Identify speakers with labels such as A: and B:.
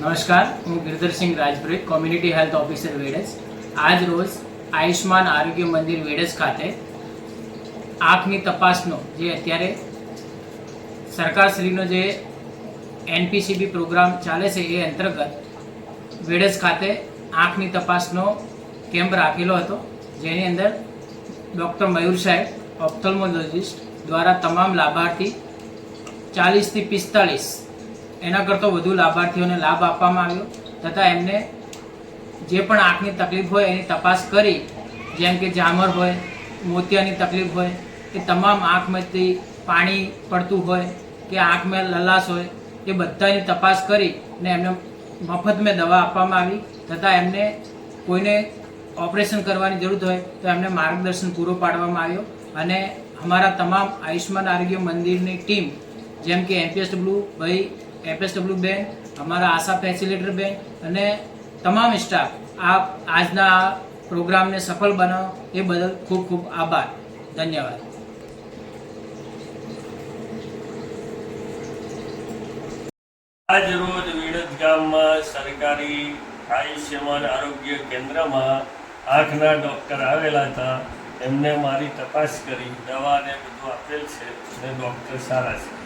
A: નમસ્કાર, હું Girdharsinh Rajpuri community health officer વેડસ આજ રોજ આયુષ્માન આરોગ્ય મંદિર વેડસ ખાતે આંખની તપાસનો જે અત્યારે સરકારશ્રીનો જે એનપીસીબી પ્રોગ્રામ ચાલે છે એ અંતર્ગત વેડસ ખાતે આંખની તપાસનો કેમ્પ રાખેલો હતો. જેની અંદર ડૉક્ટર મયુર સાહેબ, ઓપ્થોલ્મોલોજિસ્ટ દ્વારા તમામ લાભાર્થી ચાલીસથી પિસ્તાળીસ એના કરતાં વધુ લાભાર્થીઓને લાભ આપવામાં આવ્યો, તથા એમને જે પણ આંખની તકલીફ હોય એની તપાસ કરી, જેમ કે જામર હોય, મોતિયાની તકલીફ હોય એ તમામ આંખમાંથી પાણી પડતું હોય, કે આંખમાં લલાશ હોય, એ બધાની તપાસ કરી ને એમને મફત મેં દવા આપવામાં આવી, તથા એમને કોઈને ઓપરેશન કરવાની જરૂર હોય તો એમને માર્ગદર્શન પૂરું પાડવામાં આવ્યો. અને અમારા તમામ આયુષ્માન આરોગ્ય મંદિરની ટીમ, જેમ કે એમપીએસડબલ્યુ ભાઈ એફએસડબલ્યુ બેન અમારા આશા ફેસિલિટર બેન અને તમામ સ્ટાફ આ આજના પ્રોગ્રામને સફળ બનાવો, એ બદલ ખૂબ ખૂબ આભાર. ધન્યવાદ.
B: આજ રોજ વિડદ ગામમાં સરકારી આયુષ્યમાન આરોગ્ય કેન્દ્રમાં આંખના ડૉક્ટર આવેલા હતા. એમને મારી તપાસ કરી, દવા ને બધું આપેલ છે અને ડૉક્ટર સારા છે.